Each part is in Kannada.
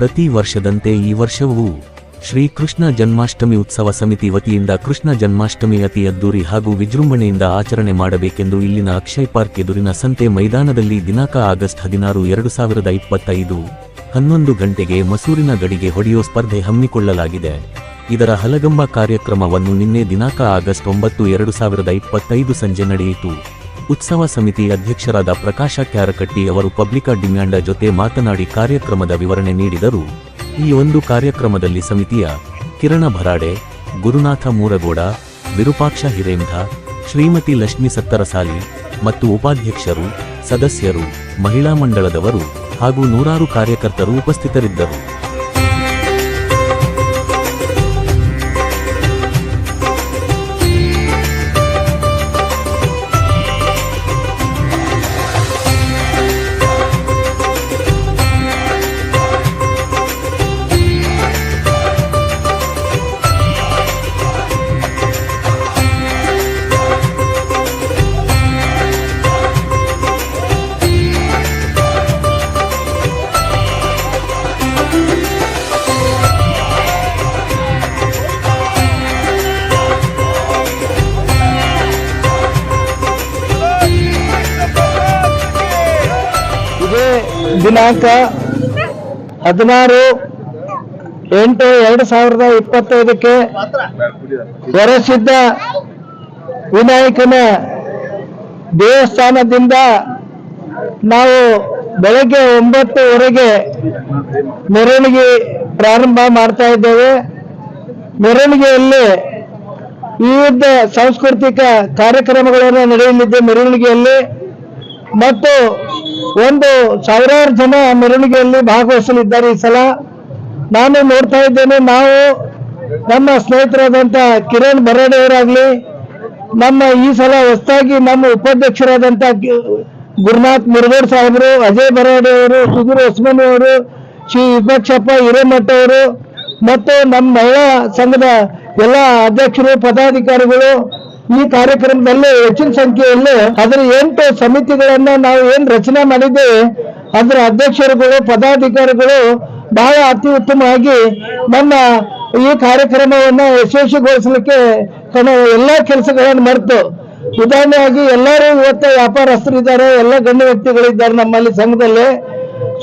ಪ್ರತಿ ವರ್ಷದಂತೆ ಈ ವರ್ಷವೂ ಶ್ರೀಕೃಷ್ಣ ಜನ್ಮಾಷ್ಟಮಿ ಉತ್ಸವ ಸಮಿತಿ ವತಿಯಿಂದ ಕೃಷ್ಣ ಜನ್ಮಾಷ್ಟಮಿ ಅತಿ ಅದ್ದೂರಿ ಹಾಗೂ ವಿಜೃಂಭಣೆಯಿಂದ ಆಚರಣೆ ಮಾಡಬೇಕೆಂದು ಇಲ್ಲಿನ ಅಕ್ಷಯ್ ಪಾರ್ಕ್ ಎದುರಿನ ಸಂತೆ ಮೈದಾನದಲ್ಲಿ ದಿನಾಂಕ ಆಗಸ್ಟ್ ಹದಿನಾರು ಎರಡು ಸಾವಿರದ ಇಪ್ಪತ್ತೈದು ಹನ್ನೊಂದು ಗಂಟೆಗೆ ಮಸೂರಿನ ಗಡಿಗೆ ಹೊಡೆಯುವ ಸ್ಪರ್ಧೆ ಹಮ್ಮಿಕೊಳ್ಳಲಾಗಿದೆ. ಇದರ ಹಲಗಂಬ ಕಾರ್ಯಕ್ರಮವನ್ನು ನಿನ್ನೆ ದಿನಾಂಕ ಆಗಸ್ಟ್ ಒಂಬತ್ತು ಎರಡು ಸಾವಿರದ ಇಪ್ಪತ್ತೈದು ಸಂಜೆ ನಡೆಯಿತು. ಉತ್ಸವ ಸಮಿತಿ ಅಧ್ಯಕ್ಷರಾದ ಪ್ರಕಾಶ ಕ್ಯಾರಕಟ್ಟಿ ಅವರು ಪಬ್ಲಿಕ ಡಿಮ್ಯಾಂಡ ಜೊತೆ ಮಾತನಾಡಿ ಕಾರ್ಯಕ್ರಮದ ವಿವರಣೆ ನೀಡಿದರು. ಈ ಒಂದು ಕಾರ್ಯಕ್ರಮದಲ್ಲಿ ಸಮಿತಿಯ ಕಿರಣ ಭರಾಡೆ, ಗುರುನಾಥ ಮೂರಗೋಡ, ವಿರೂಪಾಕ್ಷ ಹಿರೇಂಧ ಶ್ರೀಮತಿ ಲಕ್ಷ್ಮಿ ಸತ್ತರಸಾಲಿ ಮತ್ತು ಉಪಾಧ್ಯಕ್ಷರು, ಸದಸ್ಯರು, ಮಹಿಳಾ ಮಂಡಳದವರು ಹಾಗೂ ನೂರಾರು ಕಾರ್ಯಕರ್ತರು ಉಪಸ್ಥಿತರಿದ್ದರು. ದಿನಾಂಕ ಹದಿನಾರು ಎಂಟು ಎರಡು ಸಾವಿರದ ಇಪ್ಪತ್ತೈದಕ್ಕೆ ಹೊರಸಿದ್ದ ವಿನಾಯಕನ ದೇವಸ್ಥಾನದಿಂದ ನಾವು ಬೆಳಗ್ಗೆ ಒಂಬತ್ತುವರೆಗೆ ಮೆರವಣಿಗೆ ಪ್ರಾರಂಭ ಮಾಡ್ತಾ ಇದ್ದೇವೆ. ಮೆರವಣಿಗೆಯಲ್ಲಿ ವಿವಿಧ ಸಾಂಸ್ಕೃತಿಕ ಕಾರ್ಯಕ್ರಮಗಳನ್ನು ನಡೆಯಲಿದೆ ಮೆರವಣಿಗೆಯಲ್ಲಿ ಮತ್ತು ಒಂದು ಸಾವಿರಾರು ಜನ ಮೆರವಣಿಗೆಯಲ್ಲಿ ಭಾಗವಹಿಸಲಿದ್ದಾರೆ ಈ ಸಲ. ನಾನು ನೋಡ್ತಾ ಇದ್ದೇನೆ, ನಾವು ನಮ್ಮ ಸ್ನೇಹಿತರಾದಂಥ ಕಿರಣ್ ಬರಾಡೆಯವರಾಗ್ಲಿ ನಮ್ಮ ಈ ಸಲ ಹೊಸದಾಗಿ ನಮ್ಮ ಉಪಾಧ್ಯಕ್ಷರಾದಂಥ ಗುರುನಾಥ್ ಮುರುಗೋಡ್ ಸಾಹೇಬರು, ಅಜಯ್ ಬರಾಡೆ ಅವರು, ಸುಧೀರ್ ಹೊಸ್ಮನಿ ಅವರು, ಶ್ರೀ ವಿಪಕ್ಷಪ್ಪ ಹಿರೇಮಠ ಅವರು, ಮತ್ತು ನಮ್ಮ ಮಹಿಳಾ ಸಂಘದ ಎಲ್ಲ ಅಧ್ಯಕ್ಷರು, ಪದಾಧಿಕಾರಿಗಳು ಈ ಕಾರ್ಯಕ್ರಮದಲ್ಲಿ ಹೆಚ್ಚಿನ ಸಂಖ್ಯೆಯಲ್ಲಿ ಅದರ ಎಂಟು ಸಮಿತಿಗಳನ್ನ ನಾವು ಏನ್ ರಚನೆ ಮಾಡಿದ್ದೇವೆ, ಅದರ ಅಧ್ಯಕ್ಷರುಗಳು, ಪದಾಧಿಕಾರಿಗಳು ಬಹಳ ಅತಿ ಉತ್ತಮವಾಗಿ ನಮ್ಮ ಈ ಕಾರ್ಯಕ್ರಮವನ್ನ ಯಶಸ್ವಿಗೊಳಿಸಲಿಕ್ಕೆ ಕಣ ಎಲ್ಲ ಕೆಲಸಗಳನ್ನು ಮರೆತು. ಉದಾಹರಣೆಯಾಗಿ ಎಲ್ಲರೂ ಇವತ್ತು ವ್ಯಾಪಾರಸ್ಥರಿದ್ದಾರೆ, ಎಲ್ಲ ಗಣ್ಯ ವ್ಯಕ್ತಿಗಳಿದ್ದಾರೆ ನಮ್ಮಲ್ಲಿ ಸಂಘದಲ್ಲಿ.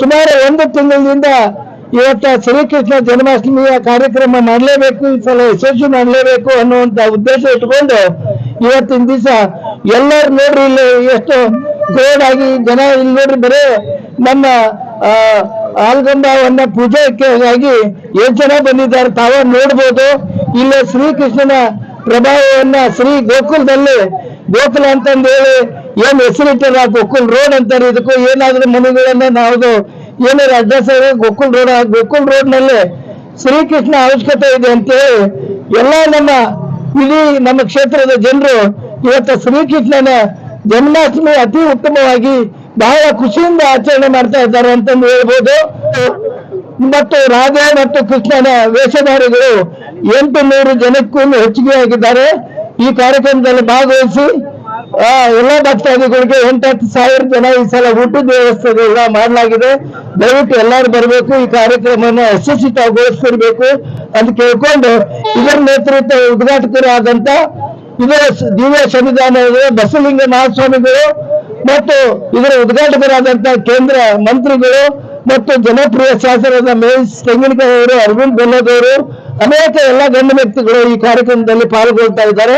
ಸುಮಾರು ಒಂದು ತಿಂಗಳಿಂದ ಇವತ್ತ ಶ್ರೀಕೃಷ್ಣ ಜನ್ಮಾಷ್ಟಮಿಯ ಕಾರ್ಯಕ್ರಮ ಮಾಡಲೇಬೇಕು, ಈ ಸಲ ಯಶಸ್ವಿ ಮಾಡಲೇಬೇಕು ಅನ್ನುವಂತ ಉದ್ದೇಶ ಇಟ್ಕೊಂಡು ಇವತ್ತಿನ ದಿವಸ ಎಲ್ಲರೂ ನೋಡ್ರಿ ಇಲ್ಲಿ ಎಷ್ಟು ಜೋರಾಗಿ ಜನ ಇಲ್ಲಿ ನೋಡ್ರಿ ಬರೇ ನಮ್ಮ ಆಲ್ಗಂಬವನ್ನ ಪೂಜೆಗೆ ಆಗಿ ಎಷ್ಟು ಜನ ಬಂದಿದ್ದಾರೆ. ತಾವ ನೋಡ್ಬೋದು. ಇಲ್ಲಿ ಶ್ರೀಕೃಷ್ಣನ ಪ್ರಭಾವವನ್ನ ಶ್ರೀ ಗೋಕುಲದಲ್ಲಿ ಗೋಕುಲ ಅಂತಂದು ಹೇಳಿ ಏನ್ ಹೆಸರಿಟ್ಟಾರ ಗೋಕುಲ್ ರೋಡ್ ಅಂತಾರೆ. ಇದಕ್ಕೂ ಏನಾದ್ರೂ ಮನೆಗಳನ್ನ ನಾವು ಏನಾದ್ರು ಅಡ್ರೆಸ್ ಗೋಕುಲ್ ರೋಡ್ ಗೋಕುಲ್ ರೋಡ್ನಲ್ಲಿ ಶ್ರೀಕೃಷ್ಣ ಅವಶ್ಯಕತೆ ಇದೆ ಅಂತೇಳಿ ಎಲ್ಲ ನಮ್ಮ ಇಡೀ ನಮ್ಮ ಕ್ಷೇತ್ರದ ಜನರು ಇವತ್ತು ಶ್ರೀಕೃಷ್ಣನ ಜನ್ಮಾಷ್ಟಮಿ ಅತಿ ಉತ್ತಮವಾಗಿ ಬಹಳ ಖುಷಿಯಿಂದ ಆಚರಣೆ ಮಾಡ್ತಾ ಇದ್ದಾರೆ ಅಂತಂದು ಹೇಳ್ಬೋದು. ಮತ್ತು ರಾಧೆ ಮತ್ತು ಕೃಷ್ಣನ ವೇಷಧಾರಿಗಳು ಎಂಟು ನೂರು ಜನಕ್ಕೂ ಹೆಚ್ಚಿಗೆ ಆಗಿದ್ದಾರೆ ಈ ಕಾರ್ಯಕ್ರಮದಲ್ಲಿ ಭಾಗವಹಿಸಿ ಆ, ಎಲ್ಲ ಭಕ್ತಾದಿಗಳಿಗೆ ಎಂಟತ್ತು ಸಾವಿರ ಜನ ಈ ಸಲ ಊಟದ ವ್ಯವಸ್ಥೆ ಎಲ್ಲ ಮಾಡಲಾಗಿದೆ. ದಯವಿಟ್ಟು ಎಲ್ಲರೂ ಬರಬೇಕು ಈ ಕಾರ್ಯಕ್ರಮವನ್ನು ಯಶಸ್ವಿತಗೊಳಿಸ್ಕೊಡ್ಬೇಕು ಅಂತ ಕೇಳ್ಕೊಂಡು ಇದರ ನೇತೃತ್ವ ಉದ್ಘಾಟಕರಾದಂತ ಇದರ ದಿವ್ಯ ಸನ್ನಿಧಾನದ ಬಸವಲಿಂಗ ಮಹಾಸ್ವಾಮಿಗಳು ಮತ್ತು ಇದರ ಉದ್ಘಾಟಕರಾದಂತ ಕೇಂದ್ರ ಮಂತ್ರಿಗಳು ಮತ್ತು ಜನಪ್ರಿಯ ಶಾಸನದ ಮೇಲ್ಸ್ ತೆಂಗಿನಕಾಯಿ ಅವರು ಅರವಿಂದ್ ಬೆಲ್ಲದವರು ಅನೇಕ ಎಲ್ಲ ಗಣ್ಯ ವ್ಯಕ್ತಿಗಳು ಈ ಕಾರ್ಯಕ್ರಮದಲ್ಲಿ ಪಾಲ್ಗೊಳ್ತಾ ಇದ್ದಾರೆ.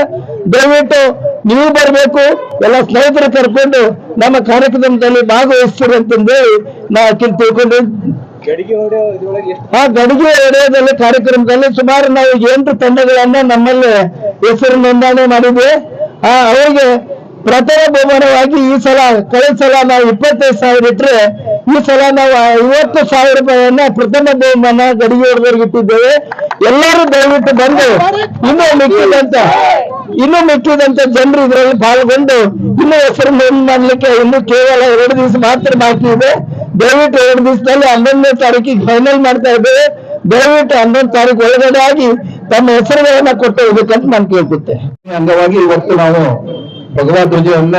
ದಯವಿಟ್ಟು ನೀವು ಬರಬೇಕು ಎಲ್ಲ ಸ್ನೇಹಿತರು ಕರ್ಕೊಂಡು ನಮ್ಮ ಕಾರ್ಯಕ್ರಮದಲ್ಲಿ ಭಾಗವಹಿಸ್ತೀರಿ ಅಂತಂದೇಳಿ ನಾ ಅಕ್ಕಿನ ತಿಳ್ಕೊಂಡು ಆ ಗಡಿಗೆ ಏರಿಯಾದಲ್ಲಿ ಕಾರ್ಯಕ್ರಮದಲ್ಲಿ ಸುಮಾರು ನಾವು ಎಂಟು ತಂಡಗಳನ್ನ ನಮ್ಮಲ್ಲಿ ಹೆಸರು ನೋಂದಣಿ ಮಾಡಿದ್ವಿ. ಆ ಅವರಿಗೆ ಪ್ರಥಮ ಬಹುಮಾನವಾಗಿ ಈ ಸಲ ಕಳೆದ ಸಲ ನಾವು ಇಪ್ಪತ್ತೈದು ಸಾವಿರ ಇಟ್ರೆ ಈ ಸಲ ನಾವು ಐವತ್ತು ಸಾವಿರ ರೂಪಾಯಿಯನ್ನ ಪ್ರಥಮ ಬಹುಮಾನ ಗಡಿಗೆ ಹೊಡೆದವ್ರಿಗೆ ಇಟ್ಟಿದ್ದೇವೆ. ಎಲ್ಲರೂ ದಯವಿಟ್ಟು ಬಂದು ಇನ್ನೂ ಮಿಕ್ಕಿದಂತ ಇನ್ನೂ ಮಿಕ್ಕಿದಂತ ಜನರು ಇದರಲ್ಲಿ ಪಾಲ್ಗೊಂಡು ಇನ್ನೂ ಹೆಸರು ನೋಂದಣಿ ಮಾಡಲಿಕ್ಕೆ ಇನ್ನು ಕೇವಲ ಎರಡು ದಿವಸ ಮಾತ್ರ ಬಾಕಿ ಇದೆ. ದಯವಿಟ್ಟು ಎರಡು ದಿವಸದಲ್ಲಿ ಹನ್ನೊಂದನೇ ತಾರೀಕಿಗೆ ಫೈನಲ್ ಮಾಡ್ತಾ ಇದ್ದೇವೆ. ದಯವಿಟ್ಟು ಹನ್ನೊಂದು ತಾರೀಕು ಒಳಗಡೆ ಆಗಿ ತಮ್ಮ ಹೆಸರುಗಳನ್ನ ಕೊಟ್ಟು ಹೋಗ್ಬೇಕಂತ ನಾನು ಕೇಳ್ಕೊತೆ ಅಂಗವಾಗಿ ಇವತ್ತು ನಾವು ಭಗವದ್ ಧ್ವಜವನ್ನ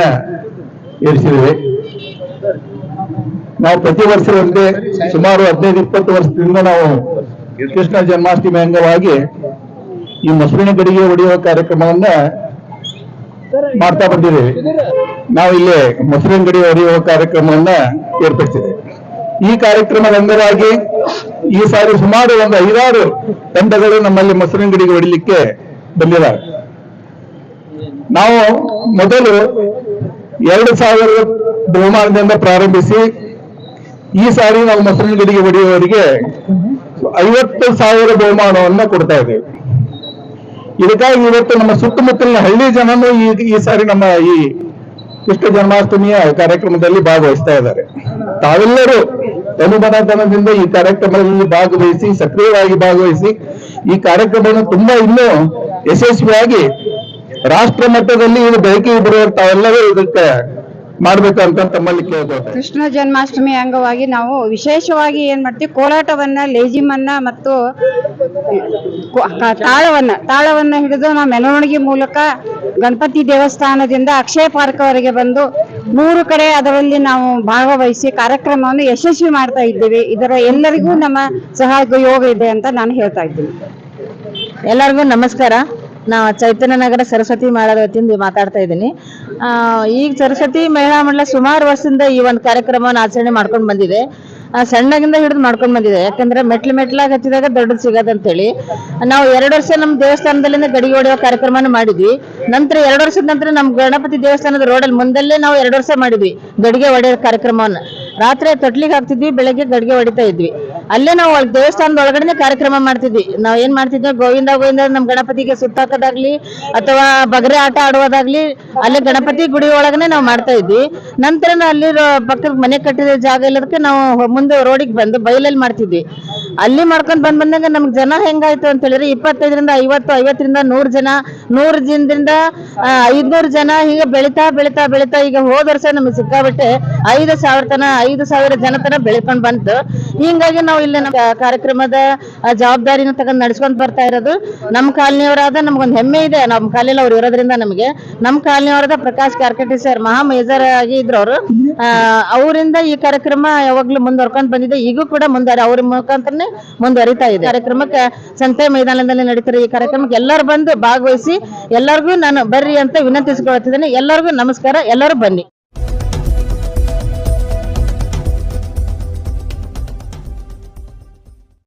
ಏರಿಸಿದ್ವಿ ನಾವು ಪ್ರತಿ ವರ್ಷದಂತೆ ಸುಮಾರು ಹದಿನೈದು, ಇಪ್ಪತ್ತು ವರ್ಷದಿಂದ ನಾವು ಕೃಷ್ಣ ಜನ್ಮಾಷ್ಟಮಿ ಅಂಗವಾಗಿ ಈ ಮೊಸರಿನ ಗಡಿಗೆ ಹೊಡೆಯುವ ಕಾರ್ಯಕ್ರಮವನ್ನ ಮಾಡ್ತಾ ಬಂದಿದ್ದೇವೆ. ನಾವು ಇಲ್ಲಿ ಮೊಸರಿನ ಗಡಿ ಹೊಡೆಯುವ ಕಾರ್ಯಕ್ರಮವನ್ನ ಏರ್ಪಡಿಸಿದೆ ಈ ಕಾರ್ಯಕ್ರಮದ ಅಂಗವಾಗಿ ಈ ಸಾರಿ ಸುಮಾರು ಒಂದು ಐದಾರು ತಂಡಗಳು ನಮ್ಮಲ್ಲಿ ಮೊಸರಿನ ಗಡಿಗೆ ಹೊಡಿಲಿಕ್ಕೆ ಬಂದಿದ್ದಾರೆ. ನಾವು ಮೊದಲು ಎರಡು ಸಾವಿರ ಬಹುಮಾನದಿಂದ ಪ್ರಾರಂಭಿಸಿ ಈ ಸಾರಿ ನಾವು ಮೊಸರಿನ ಗಡಿಗೆ ಹೊಡೆಯುವವರಿಗೆ ಐವತ್ತು ಸಾವಿರ ಬಹುಮಾನವನ್ನ ಕೊಡ್ತಾ ಇದ್ದೇವೆ. ಇದಕ್ಕಾಗಿ ಇವತ್ತು ನಮ್ಮ ಸುತ್ತಮುತ್ತಲಿನ ಹಳ್ಳಿ ಜನನು ಈ ಈ ಸಾರಿ ನಮ್ಮ ಈ ಕೃಷ್ಣ ಜನ್ಮಾಷ್ಟಮಿಯ ಕಾರ್ಯಕ್ರಮದಲ್ಲಿ ಭಾಗವಹಿಸ್ತಾ ಇದ್ದಾರೆ. ತಾವೆಲ್ಲರೂ ತನುಮನತನದಿಂದ ಈ ಕಾರ್ಯಕ್ರಮದಲ್ಲಿ ಭಾಗವಹಿಸಿ, ಸಕ್ರಿಯವಾಗಿ ಭಾಗವಹಿಸಿ ಈ ಕಾರ್ಯಕ್ರಮವನ್ನು ತುಂಬಾ ಇನ್ನೂ ಯಶಸ್ವಿಯಾಗಿ ರಾಷ್ಟ್ರ ಮಟ್ಟದಲ್ಲಿ ಇದು ಬೆಳಕಿಗೆ ಬರುವ ತಾವೆಲ್ಲರೂ ಇದಕ್ಕೆ ಮಾಡ್ಬೇಕಂತ ತಮ್ಮಲ್ಲಿ ಕೇಳ್ಕೊಳ್ತೇವೆ ಕೃಷ್ಣ ಜನ್ಮಾಷ್ಟಮಿ ಅಂಗವಾಗಿ ನಾವು ವಿಶೇಷವಾಗಿ ಏನ್ ಮಾಡ್ತೀವಿ ಕೋಲಾಟವನ್ನ ಲೇಜಿಮನ್ನ ಮತ್ತು ಕ- ತಾಳವನ್ನ ತಾಳವನ್ನ ಹಿಡಿದು ನಾವು ಮೆರವಣಿಗೆ ಮೂಲಕ ಗಣಪತಿ ದೇವಸ್ಥಾನದಿಂದ ಅಕ್ಷಯ ಪಾರ್ಕ್ವರೆಗೆ ಬಂದು ಮೂರು ಕಡೆ ಅದರಲ್ಲಿ ನಾವು ಭಾಗವಹಿಸಿ ಕಾರ್ಯಕ್ರಮವನ್ನು ಯಶಸ್ವಿ ಮಾಡ್ತಾ ಇದ್ದೇವೆ. ಇದರ ಎಲ್ಲರಿಗೂ ನಮ್ಮ ಸಹಯೋಗ ಇದೆ ಅಂತ ನಾನು ಹೇಳ್ತಾ ಇದ್ದೀನಿ. ಎಲ್ಲರಿಗೂ ನಮಸ್ಕಾರ. ನಾ ಚೈತನ್ಯ ನಗರ ಸರಸ್ವತಿ ಮೇಳದ ವತಿಯಿಂದ ಮಾತಾಡ್ತಾ ಇದ್ದೀನಿ. ಈಗ ಸರಸ್ವತಿ ಮಹಿಳಾ ಮಂಡಳ ಸುಮಾರು ವರ್ಷದಿಂದ ಈ ಒಂದು ಕಾರ್ಯಕ್ರಮವನ್ನು ಆಚರಣೆ ಮಾಡ್ಕೊಂಡು ಬಂದಿದೆ. ಸಣ್ಣಗಿಂದ ಹಿಡಿದು ಮಾಡ್ಕೊಂಡು ಬಂದಿದೆ. ಯಾಕಂದ್ರೆ ಮೆಟ್ಲು ಮೆಟ್ಲಾಗಿ ಹತ್ತಿದಾಗ ದೊಡ್ಡದು ಸಿಗೋದಂತೇಳಿ. ನಾವು ಎರಡು ವರ್ಷ ನಮ್ಮ ದೇವಸ್ಥಾನದಲ್ಲಿಂದ ಗಡಿಗೆ ಹೊಡೆಯೋ ಕಾರ್ಯಕ್ರಮನ ಮಾಡಿದ್ವಿ. ನಂತರ ಎರಡು ವರ್ಷದ ನಂತರ ನಮ್ಮ ಗಣಪತಿ ದೇವಸ್ಥಾನದ ರೋಡಲ್ಲಿ ಮುಂದಲ್ಲೇ ನಾವು ಎರಡು ವರ್ಷ ಮಾಡಿದ್ವಿ ಗಡಿಗೆ ಹೊಡೆಯೋ ಕಾರ್ಯಕ್ರಮವನ್ನು. ರಾತ್ರಿ ತೊಟ್ಲಿಗೆ ಹಾಕ್ತಿದ್ವಿ, ಬೆಳಗ್ಗೆ ಗಡಿಗೆ ಹೊಡಿತಾ ಇದ್ವಿ. ಅಲ್ಲೇ ನಾವು ದೇವಸ್ಥಾನದ ಒಳಗಡೆ ಕಾರ್ಯಕ್ರಮ ಮಾಡ್ತಿದ್ವಿ. ನಾವ್ ಏನ್ ಮಾಡ್ತಿದ್ವಿ, ಗೋವಿಂದ ಗೋವಿಂದ ನಮ್ ಗಣಪತಿಗೆ ಸುತ್ತಾಕೋದಾಗ್ಲಿ ಅಥವಾ ಬಗರೆ ಆಟ ಆಡುವುದಾಗ್ಲಿ, ಅಲ್ಲೇ ಗಣಪತಿ ಗುಡಿ ಒಳಗನೆ ನಾವು ಮಾಡ್ತಾ ಇದ್ವಿ. ನಂತರ ನಾವು ಅಲ್ಲಿ ರೋ- ಪಕ್ಕದ ಮನೆ ಕಟ್ಟಿದ ಜಾಗ ಇಲ್ಲದಕ್ಕೆ ನಾವು ಮುಂದೆ ರೋಡಿಗೆ ಬಂದು ಬೈಲಲ್ಲಿ ಮಾಡ್ತಿದ್ವಿ. ಅಲ್ಲಿ ಮಾಡ್ಕೊಂಡ್ ಬಂದ್ ಬಂದಾಗ ನಮ್ಗೆ ಜನ ಹೆಂಗಾಯ್ತು ಅಂತ ಹೇಳಿದ್ರೆ ಇಪ್ಪತ್ತೈದರಿಂದ ಐವತ್ತು, ಐವತ್ತರಿಂದ ನೂರ್ ಜನ, ನೂರ್ ಜನದಿಂದ ಐದ್ನೂರು ಜನ ಹೀಗೆ ಬೆಳಿತಾ ಬೆಳಿತಾ ಬೆಳಿತಾ ಈಗ ಹೋದ ವರ್ಷ ನಮಗೆ ಸಿಕ್ಕಾಬಿಟ್ಟೆ ಐದು ಸಾವಿರ ತನ, ಐದು ಸಾವಿರ ಜನ ತನ ಬೆಳ್ಕೊಂಡ್ ಬಂತು. ಹಿಂಗಾಗಿ ನಾವು ಇಲ್ಲಿ ನಮ್ಮ ಕಾರ್ಯಕ್ರಮದ ಜವಾಬ್ದಾರಿನ ತಗೊಂಡ್ ನಡ್ಸ್ಕೊಂಡ್ ಬರ್ತಾ ಇರೋದು. ನಮ್ಮ ಕಾಲನಿಯವರಾದ ನಮ್ಗೊಂದು ಹೆಮ್ಮೆ ಇದೆ. ನಮ್ಮ ಕಾಲಿನ ಅವ್ರು ಇರೋದ್ರಿಂದ ನಮಗೆ. ನಮ್ಮ ಕಾಲನಿಯವರಾದ ಪ್ರಕಾಶ್ ಕಾರ್ಕಟ್ಟಿ ಸರ್ ಮಹಾ ಮೇಜರ್ ಆಗಿ ಇದ್ರು ಅವರು ಅವರಿಂದ ಈ ಕಾರ್ಯಕ್ರಮ ಯಾವಾಗ್ಲೂ ಮುಂದುವರ್ಕೊಂಡ್ ಬಂದಿದೆ. ಈಗೂ ಕೂಡ ಮುಂದಾರ ಅವ್ರ ಮುಖಾಂತರನೇ ಮುಂದುವರಿತಾ ಇದೆ. ಕಾರ್ಯಕ್ರಮಕ್ಕೆ ಸಂತೆ ಮೈದಾನದಲ್ಲಿ ನಡೀತಿರೋ ಈ ಕಾರ್ಯಕ್ರಮಕ್ಕೆ ಎಲ್ಲರೂ ಬಂದು ಭಾಗವಹಿಸಿ, ಎಲ್ಲರಿಗೂ ನಾನು ಬರ್ರಿ ಅಂತ ವಿನಂತಿಸಿಕೊಳ್ಳುತ್ತಿದ್ದೇನೆ. ಎಲ್ಲರಿಗೂ ನಮಸ್ಕಾರ, ಎಲ್ಲರೂ ಬನ್ನಿ.